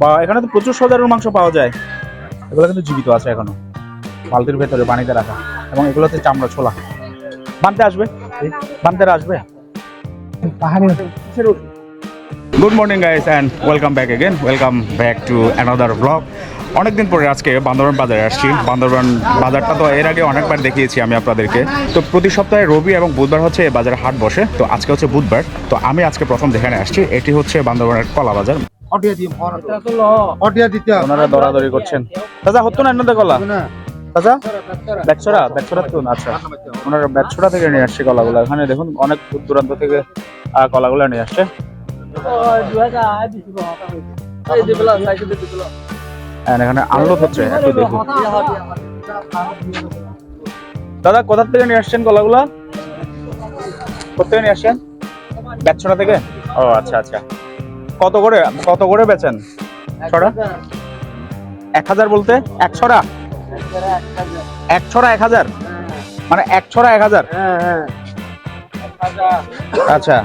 বা এখানে তো প্রচুর সজারুর মাংস পাওয়া যায়। এগুলো কিন্তু জীবিত আছে এখনও। বালতির ভেতরে পানিতে রাখা। এবং এগুলোতে চামড়া ছোলা। বানতে আসবে? বানতে আসবে? Good morning guys and welcome back again welcome back to another blog অনেকদিন পরে আজকে বান্দরবান বাজারে আসছি। বান্দরবান বাজারটা তো এর আগে অনেকবার দেখিয়েছি আমি আপনাদেরকে। তো প্রতি সপ্তাহে রবি এবং বুধবার হচ্ছে বাজারে হাট বসে। তো আজকে হচ্ছে বুধবার। তো আমি আজকে প্রথম যেখানে আসছি, এটি হচ্ছে বান্দরবানের কলা বাজার। অটিয়া দিয়ে অটিয়া দিতে ওনারা দরাদরি করছেন। দাদা হতো না কলা দাদা? ব্যাকছড়া ব্যাকছড়া তো আচ্ছা। ওনারা ব্যাকছড়া থেকে নিয়ে আসছে কলাগুলো এখানে দেখুন অনেক দূর দূরান্ত থেকে আহ, কলাগুলো নিয়ে আসছে। এখানে আনলোড হচ্ছে একটু দেখুন। দাদা কোথা থেকে নিয়ে আসছেন কলাগুলা কোথা থেকে নিয়ে আসছেন? ব্যাকছড়া থেকে? ও আচ্ছা আচ্ছা। কত করে? কত করে বেচেন? ছড়া? এক হাজার বলতে? এক ছড়া? এক ছড়া এক হাজার? মানে এক ছড়া এক হাজার? আচ্ছা।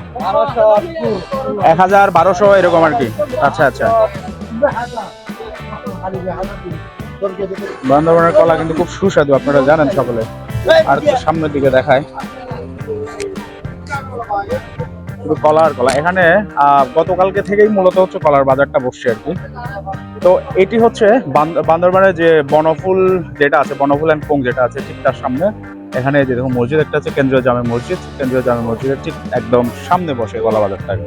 এক হাজার বারোশো এরকম আর কি। আচ্ছা আচ্ছা। বান্দরবানের কলা কিন্তু খুব সুস্বাদু আপনারা জানেন সকলে। আর সামনের দিকে দেখায়। শুধু কলা কলা। এখানে গতকালকে থেকেই মূলত হচ্ছে কলার বাজারটা বসছে আর কি। তো এটি হচ্ছে বান্দ- বান্দরবানের যে বনফুল যেটা আছে, বনফুল অ্যান্ড পোং যেটা আছে ঠিক তার সামনে। এখানে যে দেখুন মসজিদ একটা আছে, কেন্দ্রীয় জামে মসজিদ। কেন্দ্রীয় জামে মসজিদের ঠিক একদম সামনে বসে কলা বাজারটা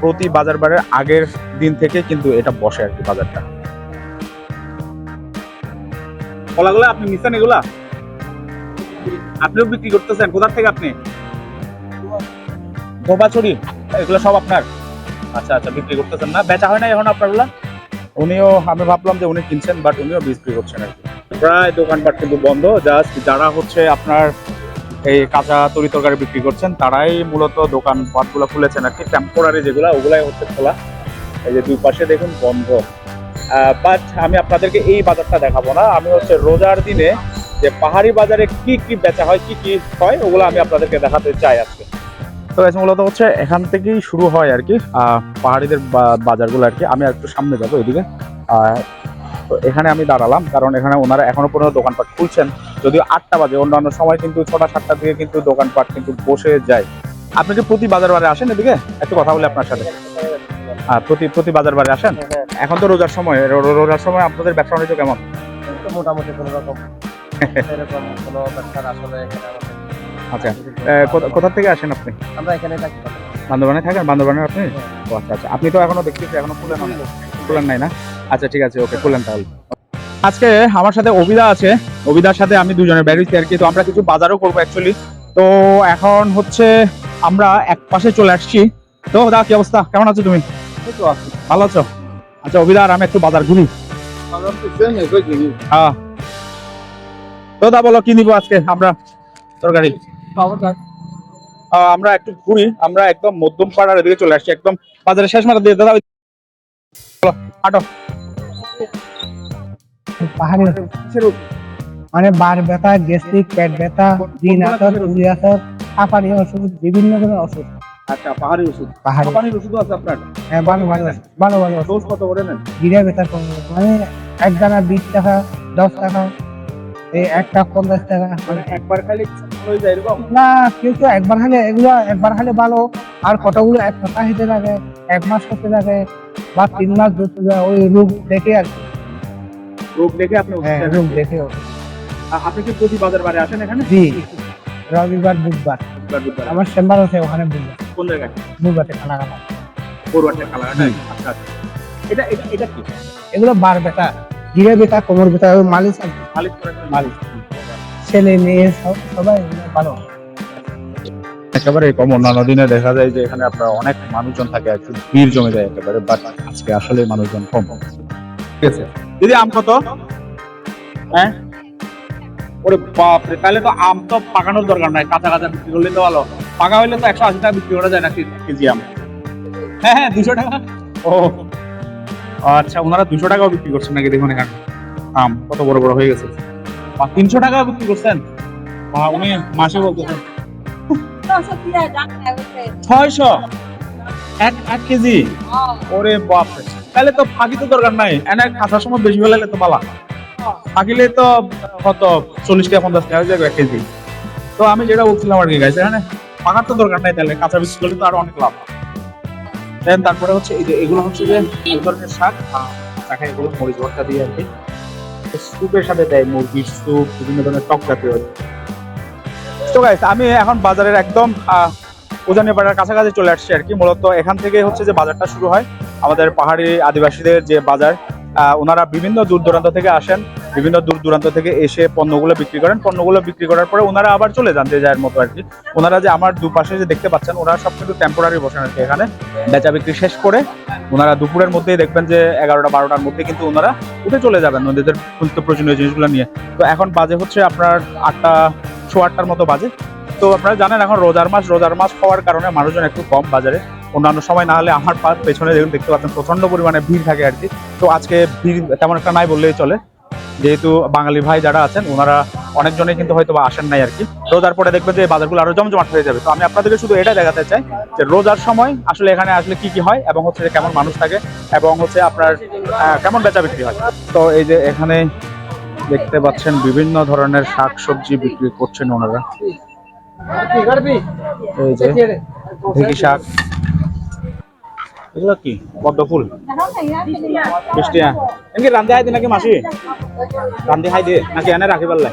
প্রতি বাজার বারের আগের দিন থেকে কিন্তু এটা বসে আর কি বাজারটা। কলাগুলো আপনি নিচ্ছেন এগুলা? আপনিও বিক্রি করতেছেন কোথার থেকে আপনি? গোবাছড়ি এগুলো সব আপনার। আচ্ছা আচ্ছা বিক্রি করতেছেন না। বেচা হয় না এখন আপনারগুলা? উনিও আমি ভাবলাম যে উনি কিনছেন বাট উনিও বিক্রি করছেন আর কি। প্রায় দোকানপাট কিন্তু বন্ধ জাস্ট যারা হচ্ছে আপনার এই কাঁচা তরি তরকারি বিক্রি করছেন তারাই মূলত দোকান পাটগুলো খুলেছেন আর কি। টেম্পোরারি যেগুলো ওগুলাই হচ্ছে খোলা। এই যে দুই পাশে দেখুন বন্ধ। বাট আমি আপনাদেরকে এই বাজারটা দেখাবো না। আমি হচ্ছে রোজার দিনে যে পাহাড়ি বাজারে কি কি বেচা হয় কি কি হয় ওগুলো আমি আপনাদেরকে দেখাতে চাই আজকে। তো guys, মূলত হচ্ছে এখান থেকেই শুরু হয় আর কি পাহাড়িদের বাজারগুলো আর কি আমি একটু সামনে যাব এদিকে। তো এখানে আমি দাঁড়ালাম কারণ এখানে ওনারা এখনও পর্যন্ত দোকানপাট খুলছেন। যদিও আটটা বাজে অন্যান্য সময় কিন্তু ছটা সাতটা দিকে কিন্তু দোকানপাট কিন্তু বসে যায়। আপনি কি প্রতি বাজার বারে আসেন এদিকে? একটু কথা বলি আপনার সাথে। প্রতি প্রতি বাজার বারে আসেন? এখন তো রোজার সময় রোজার সময় আপনাদের ব্যবসা বাণিজ্য কেমন? মোটামুটি কোনো রকম কোনো ব্যবসার আসলে আচ্ছা। কোথা- থেকে আসেন আপনি? আমরা এখানে থাকি। বান্দরবানে থাকেন? বান্দরবানে আপনি? ও আচ্ছা আচ্ছা। আপনি তো এখনও দেখতেছি এখনও খুলেন না। খুলেন নাই না? আচ্ছা ঠিক আছে ওকে খুলেন তাহলে। আজকে আমার সাথে অবিদা আছে। অবিদার সাথে আমি দুজনে বেরিয়েছি আর কি তো আমরা কিছু বাজারও করব অ্যাকচুয়ালি তো এখন হচ্ছে আমরা এক পাশে চলে আসছি। তো দা কি অবস্থা? কেমন আছো তুমি? ভালো আছো? আচ্ছা অবিদা আর আমি একটু বাজার ঘুরি। হ্যাঁ তো দা বলো কি নিবো আজকে আমরা? তরকারি। আমরা একটু ঘুরি। আমরা একদম মধ্যম পাড়ার এদিকে চলে আসছি একদম বাজারের শেষ মাথা দিয়ে দাদা পাহাড়ি মানে বার ব্যথা গ্যাস্ট্রিক পেট ব্যথা দিন আসর উড়ি আসর হাঁপানি ওষুধ বিভিন্ন ধরনের ওষুধ আচ্ছা পাহাড়ি ওষুধ। পাহাড়ি। পানির ওষুধ আছে আপনার? হ্যাঁ ভালো ভালো আছে, ভালো ভালো। ডোজ কত করে নেন? গিরা ব্যথা কম। মানে এক দানা বিশ টাকা দশ টাকা এই একটা পঞ্চাশ টাকা। মানে একবার খালি না কেউ একবার খালে এগুলো একবার খালে ভালো। আর কতগুলো এক সপ্তাহ হতে লাগে এক মাস করতে লাগে বা তিন মাস ওই রোগ দেখে আর। রোগ দেখে আপনি হ্যাঁ। রোগ দেখে আপনি কি প্রতি বাজার বারে আসেন এখানে? জি। রবিবার বুধবার। আমার চেম্বার আছে ওখানে বুধবার। কোন জায়গায়? বুধবারে আচ্ছা আচ্ছা। এটা এটা এটা কি? এগুলো বার ব্যথা গিরে ব্যথা কোমর ব্যথা ওই মালিশ মালিশ করে মালিশ। ছেলে মেয়ে সব, সবাই ভালো। একেবারে কম অন্যান্য দিনে দেখা যায় যে এখানে আপনার অনেক মানুষজন থাকে, একটু ভিড় জমে যায় একেবারে বাট আজকে আসলে মানুষজন কম। ঠিক আছে। দিদি, আম কত? হ্যাঁ? ওরে বাপ রে তাহলে তো আম তো পাকানোর দরকার নাই, কাঁচা কাঁচা বিক্রি করলে তো ভালো। পাকা হইলে তো একশো আশি টাকা বিক্রি করা যায় না কেজি আম? হ্যাঁ হ্যাঁ দুশো টাকা। ও আচ্ছা ওনারা দুশো টাকাও বিক্রি করছেন নাকি দেখুন এখানে। আম কত বড় বড় হয়ে গেছে। তিনশো টাকাও বিক্রি করছেন? উনি মাসে লাগছে ছয়শো? এক এক কেজি? হ্যাঁ ওরে বাপ তাহলে তো ফাঁকি তো দরকার নাই। এনে খাসার সময় বেশি হলে তো ফাঁকিলে তো কত? চল্লিশ টাকা, পঞ্চাশ টাকা যাবে এক কেজি। তো আমি যেটা বলছিলাম আর কি গাইছে এখানে ফাঁকার তো দরকার নাই তাহলে। কাঁচা বিক্রি করলে তো আরও অনেক লাভ। দেন তারপরে হচ্ছে এই যে, এগুলো হচ্ছে যে এক ধরনের শাক শাকে এগুলো মরিচ ভর্তা দিয়ে আর কি। স্যুপের সাথে দেয় মুরগির স্যুপ, বিভিন্ন ধরনের টক জাতীয়। তো আমি এখন বাজারের একদম উজানি পাড়ার কাছাকাছি চলে আসছি আর কি। মূলত এখান থেকে হচ্ছে যে বাজারটা শুরু হয় আমাদের পাহাড়ি আদিবাসীদের যে বাজার। ওনারা বিভিন্ন দূর দূরান্ত থেকে আসেন। বিভিন্ন দূর দূরান্ত থেকে এসে পণ্যগুলো বিক্রি করেন। পণ্যগুলো বিক্রি করার পরে ওনারা আবার চলে যান যে যার মতো আর কি ওনারা যে আমার দুপাশে যে দেখতে পাচ্ছেন, ওনারা সব কিন্তু টেম্পোরারি বসেন আর কি এখানে। বেচা বিক্রি শেষ করে ওনারা দুপুরের মধ্যেই দেখবেন যে এগারোটা, বারোটার মধ্যে কিন্তু ওনারা উঠে চলে যাবেন ওনাদের নিত্য প্রয়োজনীয় জিনিসগুলো নিয়ে। তো এখন বাজে হচ্ছে আপনার আটটা, সোয়া আটটার মতো বাজে। তো আপনারা জানেন এখন রোজার মাস রোজার মাস হওয়ার কারণে মানুষজন একটু কম বাজারে। অন্যান্য সময় না হলে আমার পা পেছনে দেখুন, দেখতে পাচ্ছেন প্রচণ্ড পরিমাণে ভিড় থাকে আর কি তো আজকে ভিড় তেমন একটা নাই বললেই চলে। যেহেতু বাঙালি ভাই যারা আছেন, ওনারা অনেকজনই কিন্তু হয়তো আসেন নাই আর কি। রোজার পরে দেখবেন যে বাজারগুলো আরও জমজমাট হয়ে যাবে। তো আমি আপনাদেরকে শুধু এটা দেখাতে চাই যে রোজার সময় আসলে এখানে আসলে কি কি হয় এবং হচ্ছে কেমন মানুষ থাকে এবং হচ্ছে আপনার কেমন বেচা বিক্রি হয়। তো এই যে এখানে দেখতে পাচ্ছেন বিভিন্ন ধরনের শাক সবজি বিক্রি করছেন ওনারা। এই যে ঢেকি শাক। এগুলো কি? পদ্ম ফুল। মিষ্টি হ্যাঁ। এমনি রান্ধে হাই দি নাকি মাসি রান্ধে হাই দিয়ে নাকি এনে রাখি পারলে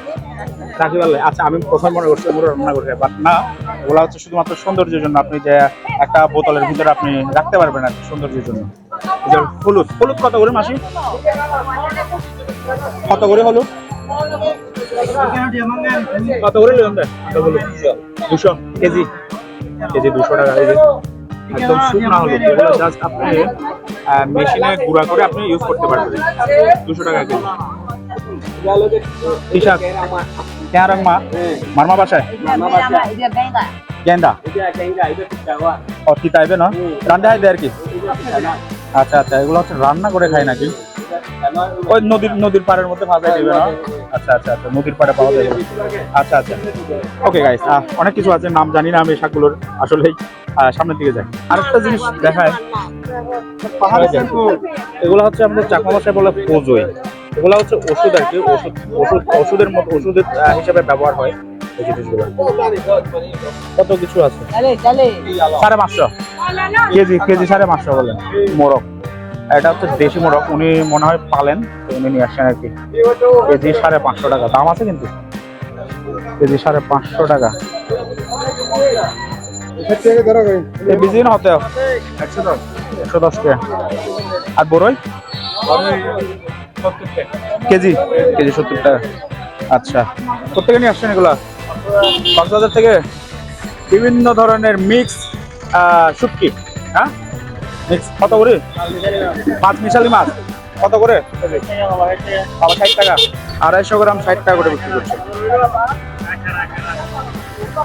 রাখি পারলে আচ্ছা আমি প্রথম মনে করছি রান্না করতে বাট না ওগুলা হচ্ছে শুধুমাত্র সৌন্দর্যের জন্য আপনি যে একটা বোতলের ভিতরে আপনি রাখতে পারবেন আর সৌন্দর্যের জন্য। হলুদ হলুদ কত করে মাসি? কত করে হলুদ? কত করে হলুদ দুশো। কেজি। কেজি দুশো টাকা একদম শুকনা হলুদ এগুলো জাস্ট আপনি মেশিনে গুঁড়া করে আপনি ইউজ করতে পারবেন। দুশো টাকা কেজি। মা মারমা বাসায়? গেন্দা। ও কি টাইপে না? রান্না হয় দেয় আর কি? আচ্ছা আচ্ছা এগুলো হচ্ছে রান্না করে খাই নাকি? ওই নদীর নদীর পাড়ের মধ্যে ভাজা দিবে না? আচ্ছা আচ্ছা আচ্ছা নদীর পাড়ে পাওয়া যাবে আচ্ছা আচ্ছা। ওকে গাইস অনেক কিছু আছে নাম জানি না আমি এই শাকগুলোর আসলেই সামনের দিকে যাই। আরেকটা জিনিস দেখায় এগুলো হচ্ছে আমাদের চাকমা ভাষায় বলে পোজই এগুলো হচ্ছে ওষুধ আর কি ওষুধ ওষুধ ওষুধের মতো ওষুধের হিসেবে ব্যবহার হয় এই জিনিসগুলো। কত কিছু আছে? সাড়ে পাঁচশো। কেজি কেজি সাড়ে পাঁচশো বলেন মোরগ। এটা হচ্ছে দেশি মোরগ উনি মনে হয় পালেন উনি নিয়ে আসছেন আর কি। কেজি সাড়ে পাঁচশো টাকা, দাম আছে কিন্তু। কেজি সাড়ে পাঁচশো টাকা। একশো আর কেজি। কেজি সত্তর টাকা। আচ্ছা। নিয়ে আসছেন এগুলা? থেকে? বিভিন্ন ধরনের মিক্স শুটকি হ্যাঁ? কত করে? মাছ মিশালি মাছ। কত করে? ষাট টাকা। আড়াইশো গ্রাম, ষাট টাকা করে বিক্রি করছে।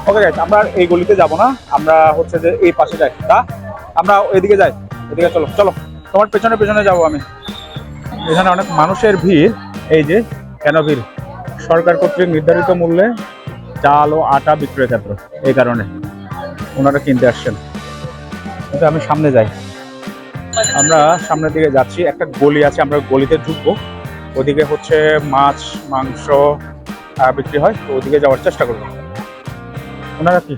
ওকে গাইস আমরা এই গলিতে যাব না। আমরা হচ্ছে যে এই পাশে যাই। তা, আমরা এদিকে যাই। এদিকে চলো চলো। তোমার পেছনে পেছনে যাব আমি। এখানে অনেক মানুষের ভিড়। এই যে, কেন ভিড়? সরকার কর্তৃক নির্ধারিত মূল্যে চাল ও আটা বিক্রয় ক্ষেত্র এই কারণে। ওনারা কিনতে আসছেন। কিন্তু আমি সামনে যাই। আমরা সামনের দিকে যাচ্ছি, একটা গলি আছে, আমরা গলিতে ঢুকবো। ওদিকে হচ্ছে মাছ, মাংস বিক্রি হয়, তো ওদিকে যাওয়ার চেষ্টা করব। ওনারা কি?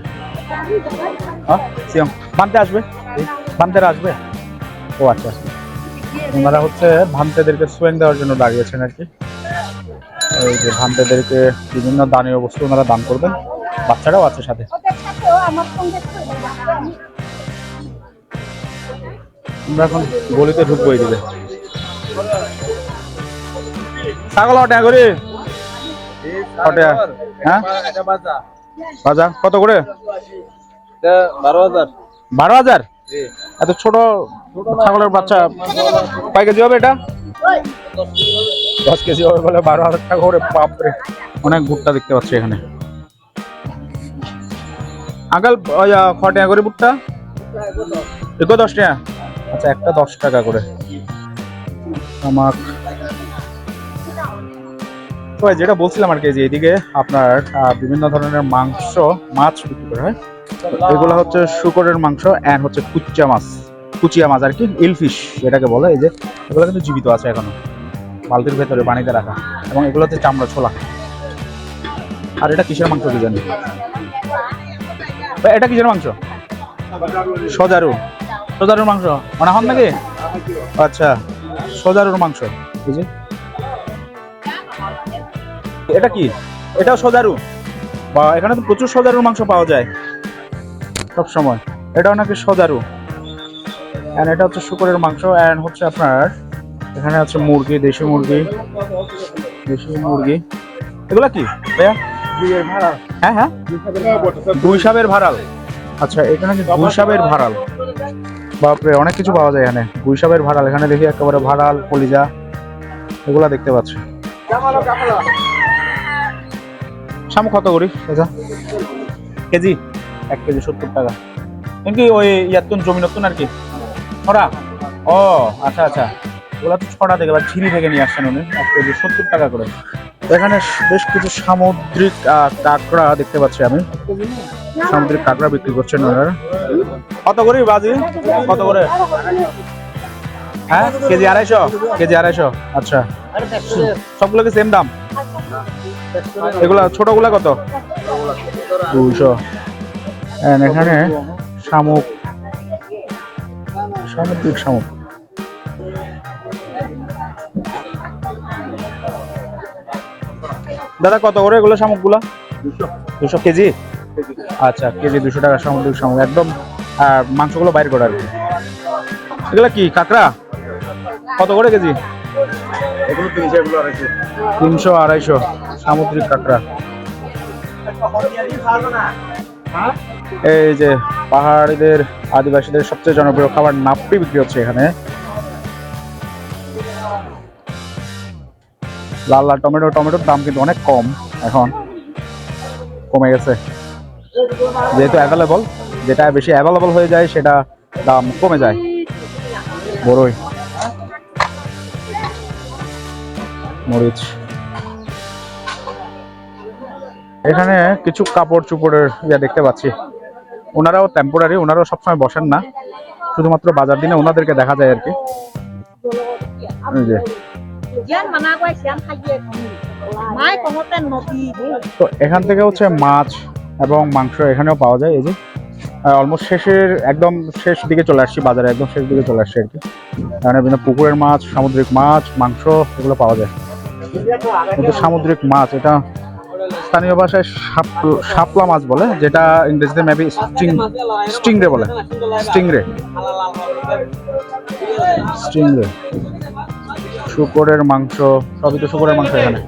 হ্যাঁ ভান্তে আসবে? ভান্তেরা আসবে? ও আচ্ছা আচ্ছা। ওনারা হচ্ছে ভান্তেদেরকে সোয়েং দেওয়ার জন্য দাঁড়িয়েছেন আর কি। এই যে ভান্তেদেরকে বিভিন্ন দানীয় বস্তু ওনারা দান করবেন। বাচ্চারাও আছে সাথে। আমরা এখন গলিতে ঢুকবো এইদিকে। ছাগল হটে করি হটে হ্যাঁ। বাজা কত করে? বারো হাজার। বারো হাজার? এত ছোট ছাগলের বাচ্চা কয় কেজি হবে এটা? দশ কেজি হবে বলে বারো হাজার টাকা করে বাপরে। অনেক ভুট্টা দেখতে পাচ্ছি এখানে। আগাল টাকা করে ভুট্টা? এগো দশ টাকা। আচ্ছা একটা দশ টাকা করে। আমার তো যেটা বলছিলাম আর কি, যে এদিকে আপনার বিভিন্ন ধরনের মাংস, মাছ বিক্রি করা, হয়? এগুলো হচ্ছে শুকরের মাংস এন্ড হচ্ছে কুচ্চা মাছ, কুচিয়া মাছ আর কি, ইলফিশ যেটাকে বলে, এই যে, এগুলো কিন্তু জীবিত আছে এখনও, বালতির ভেতরে, পানিতে রাখা, এবং এগুলো হচ্ছে চামড়া ছোলা। আর এটা কিসের মাংস কি জানি? এটা কিসের মাংস? সজারু। সজারুর মাংস। মানে হন নাকি? আচ্ছা সজারুর মাংস। যে। এটা কি? এটাও সজারু? বা এখানে তো প্রচুর সজারুর মাংস পাওয়া যায়। সব সময়। এটাও নাকি সজারু? অ্যান্ড এটা হচ্ছে শুকরের মাংস। অ্যান্ড হচ্ছে আপনার এখানে আছে মুরগি দেশি মুরগি। দেশি মুরগি। এগুলা কি ভাইয়া? হ্যাঁ হ্যাঁ। দুই সাবের ভাড়াল। আচ্ছা এখানে কি দুই সাবের ভাড়াল। বাপরে অনেক কিছু পাওয়া যায় এখানে। গুইসাবের ভাড়াল এখানে দেখি একেবারে ভাড়াল কলিজা এগুলা দেখতে পাচ্ছি। শামুক কত করি? কেজি? এক কেজি সত্তর টাকা। কিন্তু ওই ইয়াতুন জমি নতুন আর কি? ওরা ও আচ্ছা আচ্ছা। ওগুলা তো ছড়া থেকে বা ঝিরি থেকে নিয়ে আসছেন উনি, এক কেজি, সত্তর টাকা করে। এখানে বেশ কিছু সামুদ্রিক কাঁকড়া দেখতে পাচ্ছি আমি। সামুদ্রিক কাঁকড়া বিক্রি করছেন ওনারা। কত করে বাজি? কত করে? হ্যাঁ কেজি আড়াইশো? কেজি আড়াইশো আচ্ছা। সবগুলো কি সেম দাম? এগুলা ছোটগুলা কত? দুইশো। এখানে শামুক, সামুদ্রিক শামুক। দাদা কত করে এগুলো শামুকগুলো? দুশো। কেজি? আচ্ছা কেজি দুশো টাকা সামুদ্রিক শামুক। একদম আর মাংসগুলো বাইর করে আর কি। এগুলো কি কাঁকড়া? কত করে কেজি? এগুলো তিনশো এগুলো আড়াইশো। তিনশো আড়াইশো। সামুদ্রিক কাঁকড়া। এই যে পাহাড়িদের আদিবাসীদের সবচেয়ে জনপ্রিয় খাবার নাপড়ি বিক্রি হচ্ছে এখানে। লাল লাল টমেটো, টমেটোর দাম কিন্তু অনেক কম এখন। কমে গেছে। যেহেতু অ্যাভেলেবল যেটা বেশি অ্যাভেলেবল হয়ে যায়, সেটা দাম কমে যায়। বড়ই। মরিচ। এখানে কিছু কাপড় চুপড়ের ইয়া দেখতে পাচ্ছি। ওনারাও টেম্পোরারি ওনারাও সবসময় বসেন না। শুধুমাত্র বাজার দিনে ওনাদেরকে দেখা যায় আর কি। যে। তো এখান থেকে হচ্ছে মাছ এবং মাংস এখানেও পাওয়া যায় এই যে। অলমোস্ট শেষের একদম শেষ দিকে চলে আসছি বাজারে একদম শেষ দিকে চলে আসছি আর কি। এখানে বিভিন্ন পুকুরের মাছ সামুদ্রিক মাছ মাংস এগুলো পাওয়া যায়। কিন্তু সামুদ্রিক মাছ এটা স্থানীয় ভাষায় শাপলা মাছ বলে যেটা ইংরেজিতে মেবি স্টিং স্টিংরে বলে। স্টিংরে স্টিংরে শুকরের মাংস সবই তো শুকরের মাংস এখানে।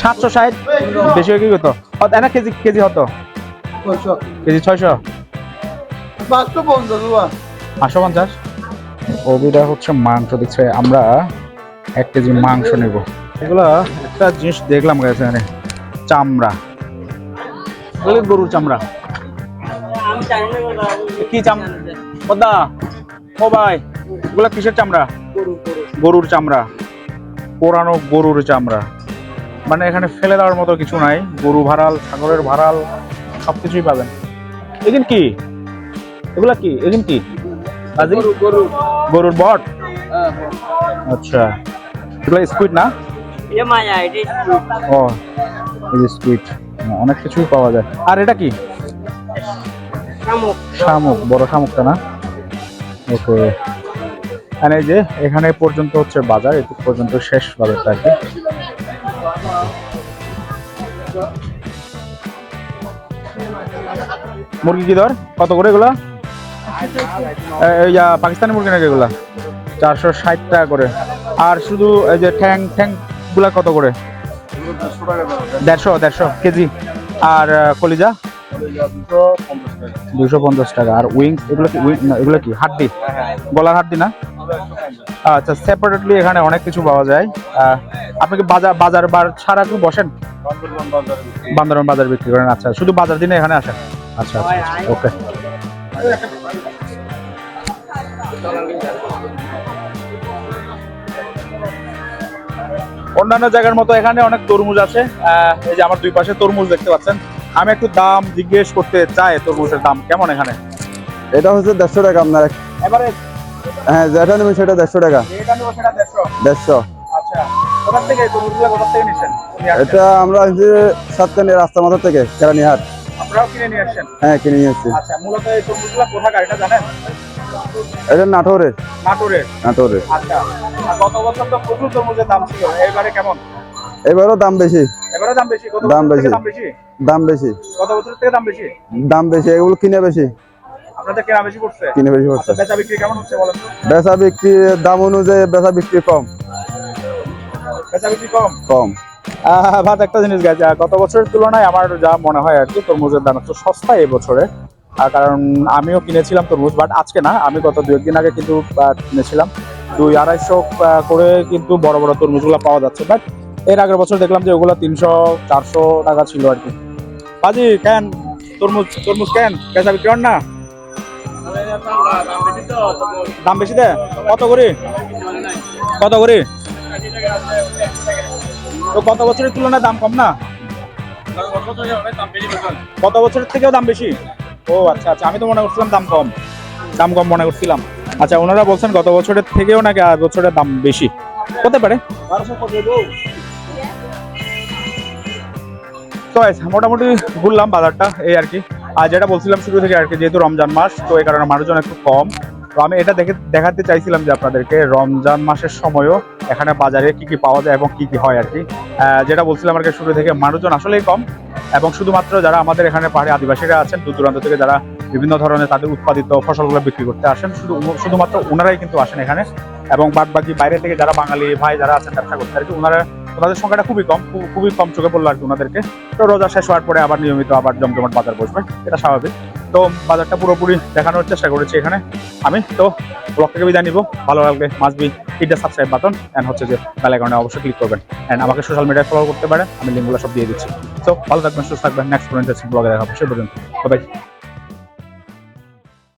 সাতশো ষাট? বেশি হয়ে কি কত না কেজি কেজি হতো? কেজি ছয়শো? পাঁচশো পঞ্চাশ বাবা পাঁচশো পঞ্চাশ? ওবিটা হচ্ছে মাংস দিচ্ছে। আমরা এক কেজি মাংস নেব। এগুলো একটা জিনিস দেখলাম গেছে এখানে। চামড়া। এগুলো গরুর চামড়া। কি চামড়া ও ভাই। এগুলা কিসের চামড়া? গরুর চামড়া। পোড়ানো গরুর চামড়া। মানে এখানে ফেলে দেওয়ার মতো কিছু নাই। গরু ভাড়াল ছাগলের ভাড়াল সবকিছুই পাবেন। এদিন কি? এগুলা কি? এদিন কি? গরুর বট? হ্যাঁ আচ্ছা। এগুলো স্কুইড না? ও স্কুইড অনেক কিছুই পাওয়া যায়। আর এটা কি. শামুক বড় শামুকটা না? ওকে। এই যে, এখানে পর্যন্ত হচ্ছে বাজার, এটু পর্যন্ত শেষ বাজারটা আর কি মুরগি কি দর? কত করে এগুলা? পাকিস্তানি মুরগি নাকি এগুলা? চারশো ষাট টাকা করে। আর শুধু এই যে ঠ্যাং ঠ্যাংগুলা কত করে? দেড়শো দেড়শো কেজি। আর কলিজা? দুশো পঞ্চাশ টাকা। আর উইংস, এগুলো কি এগুলো কি, হাড্ডি? গলার হাড্ডি না? আচ্ছা সেপারেটলি এখানে অনেক কিছু পাওয়া যায়। আপনি কি বাজার বাজার বার ছাড়া কি বসেন? বান্দরবান বাজার বিক্রি করেন আচ্ছা শুধু বাজার দিনে এখানে আসেন? আচ্ছা আচ্ছা ওকে অন্যান্য জায়গার মতো এখানে অনেক তরমুজ আছে। এই যে আমার দুই পাশে তরমুজ দেখতে পাচ্ছেন। আমি একটু দাম জিজ্ঞেস করতে চাই তরমুজের দাম কেমন এখানে? এটা হচ্ছে দেড়শো টাকা আপনার এবারে হ্যাঁ যেটা নেবেন সেটা দেড়শো টাকা। দেড়শো। আচ্ছা? এটা আমরা যে সাতকানি রাস্তা মাথা থেকে কেরানিহাট। হ্যাঁ কিনে নিয়ে আচ্ছা এটা নাটোরের। নাটোরের? আচ্ছা এবারও দাম বেশি। দাম বেশি? কত দাম বছর থেকে বেশি। দাম বেশি? দাম বেশি। কত বছর থেকে দাম বেশি? দাম বেশি এগুলো কিনে বেশি। আপনাদের কেনা বেশি করছে কিনে বেশি হচ্ছে আচ্ছা বেচা বিক্রি কেমন হচ্ছে বলেন তো? বেচা বিক্রি দাম অনুযায়ী বেচা বিক্রি কম। বেচা বিক্রি কম? কম। আহ, ভাত একটা জিনিস গাছ গত বছরের তুলনায় আমার যা মনে হয় আর কি তরমুজের দাম একটু সস্তা এই বছরে। আর কারণ আমিও কিনেছিলাম তরমুজ বাট আজকে না আমি গত দু একদিন আগে কিন্তু কিনেছিলাম। দুই আড়াইশো করে কিন্তু বড় বড় তরমুজগুলো পাওয়া যাচ্ছে বাট এর আগের বছর দেখলাম যে ওগুলো তিনশো চারশো টাকা ছিল আর কি। বাজি কেন? তরমুজ তরমুজ কেন? বেচা বিক্রি না? দাম বেশি দেয়? কত করে? কত করে? তো গত বছরের তুলনায় দাম কম না? গত বছরের থেকেও দাম বেশি? ও আচ্ছা আচ্ছা আমি তো মনে করছিলাম দাম কম। দাম কম মনে করছিলাম। আচ্ছা ওনারা বলছেন গত বছরের থেকেও নাকি আর বছরের দাম বেশি। হতে পারে। তো মোটামুটি ঘুরলাম বাজারটা, এই আর কি। আর যেটা বলছিলাম শুরু থেকে আর কি, যেহেতু রমজান মাস, তো এই কারণে মানুষজন একটু কম। তো আমি এটা দেখে দেখাতে চাইছিলাম যে আপনাদেরকে রমজান মাসের সময়ও এখানে বাজারে কি কি পাওয়া যায় এবং কি কি হয় আর কি। যেটা বলছিলাম আর কি শুরু থেকে, মানুষজন আসলেই কম এবং শুধুমাত্র যারা আমাদের এখানে পাহাড়ি আদিবাসীরা আছেন দূর দূরান্ত থেকে যারা বিভিন্ন ধরনের তাদের উৎপাদিত ফসলগুলো বিক্রি করতে আসেন, শুধু শুধুমাত্র ওনারাই কিন্তু আসেন এখানে। এবং বাদ বাকি বাইরে থেকে যারা বাঙালি ভাই যারা আছেন ব্যবসা করতে আর কি ওনারা ওনাদের সংখ্যাটা খুবই কম খুবই কম চোখে পড়ল আর কি ওনাদেরকে। তো রোজা শেষ হওয়ার পরে আবার নিয়মিত আবার জমজমাট বাজার বসবে, এটা স্বাভাবিক। তো বাজারটা পুরোপুরি দেখানোর চেষ্টা করেছি এখানে আমি। তো ব্লগ থেকে বিদায় নিব। ভালো লাগলে মাসবি দ্য সাবস্ক্রাইব বাটন অ্যান্ড হচ্ছে যে বেল আইকনে অবশ্যই ক্লিক করবেন। অ্যান্ড আমাকে সোশ্যাল মিডিয়ায় ফলো করতে পারেন, আমি লিঙ্কগুলো সব দিয়ে দিচ্ছি। তো ভালো থাকবেন, সুস্থ থাকবেন। নেক্সট ব্লগে দেখা হবে। পর্যন্ত। বাই